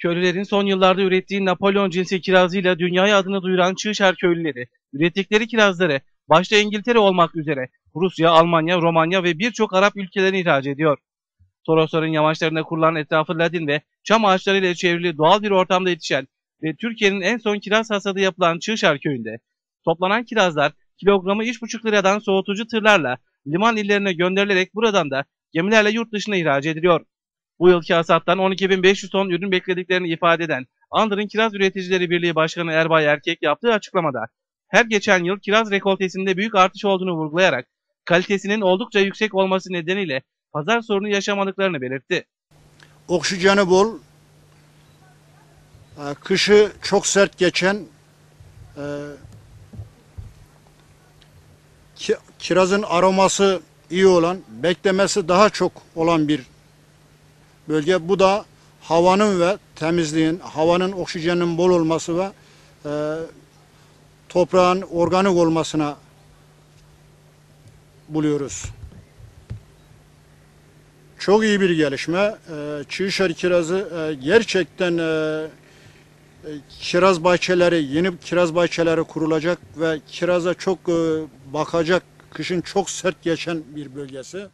Köylülerin son yıllarda ürettiği Napolyon cinsi kirazıyla dünyaya adını duyuran Çığşar köylüleri, ürettikleri kirazları başta İngiltere olmak üzere Rusya, Almanya, Romanya ve birçok Arap ülkelerine ihraç ediyor. Torosların yamaçlarında kurulan etrafı ladin ve çam ağaçlarıyla çevrili doğal bir ortamda yetişen ve Türkiye'nin en son kiraz hasadı yapılan Çığşar köyünde toplanan kirazlar kilogramı 3,5 liradan soğutucu tırlarla liman illerine gönderilerek buradan da gemilerle yurt dışına ihraç ediliyor. Bu yılki hasattan 12.500 ton ürün beklediklerini ifade eden Andırın Kiraz Üreticileri Birliği Başkanı Erbay Erkek yaptığı açıklamada her geçen yıl kiraz rekoltesinde büyük artış olduğunu vurgulayarak kalitesinin oldukça yüksek olması nedeniyle pazar sorunu yaşamadıklarını belirtti. Oksijeni bol, e, kışı çok sert geçen, e, ki- kirazın aroması iyi olan, beklemesi daha çok olan bir bölge. Bu da havanın ve temizliğin, havanın oksijenin bol olması ve e, toprağın organik olmasına buluyoruz. Çok iyi bir gelişme. Ee, Çığşar kirazı e, gerçekten e, e, kiraz bahçeleri, yeni kiraz bahçeleri kurulacak ve kiraza çok e, bakacak, kışın çok sert geçen bir bölgesi.